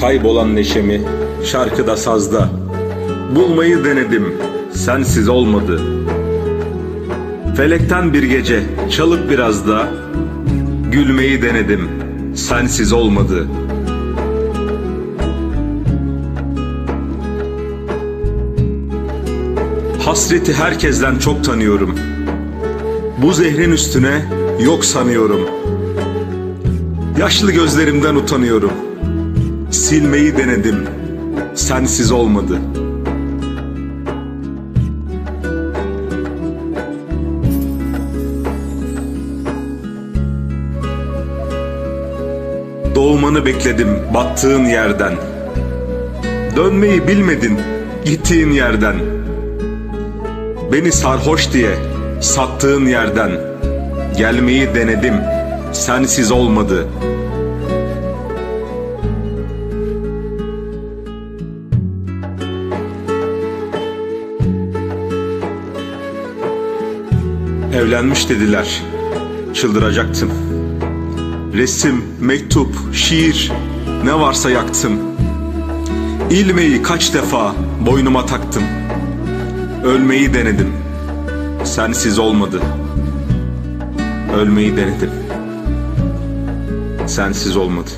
Kaybolan neşemi şarkıda sazda. Bulmayı denedim sensiz olmadı. Felekten bir gece çalıp biraz da Gülmeyi denedim sensiz olmadı. Hasreti herkesten çok tanıyorum. Bu zehrin üstüne yok sanıyorum. Yaşlı gözlerimden utanıyorum Silmeyi denedim. Sensiz olmadı. Doğmanı bekledim battığın yerden. Dönmeyi bilmedin gittiğin yerden. Beni sarhoş diye sattığın yerden. Gelmeyi denedim sensiz olmadı Evlenmiş dediler. Çıldıracaktım. Resim, mektup, şiir Ne varsa yaktım. İlmeği kaç defa boynuma taktım. Ölmeyi denedim. Sensiz olmadı. Ölmeyi denedim. Sensiz olmadı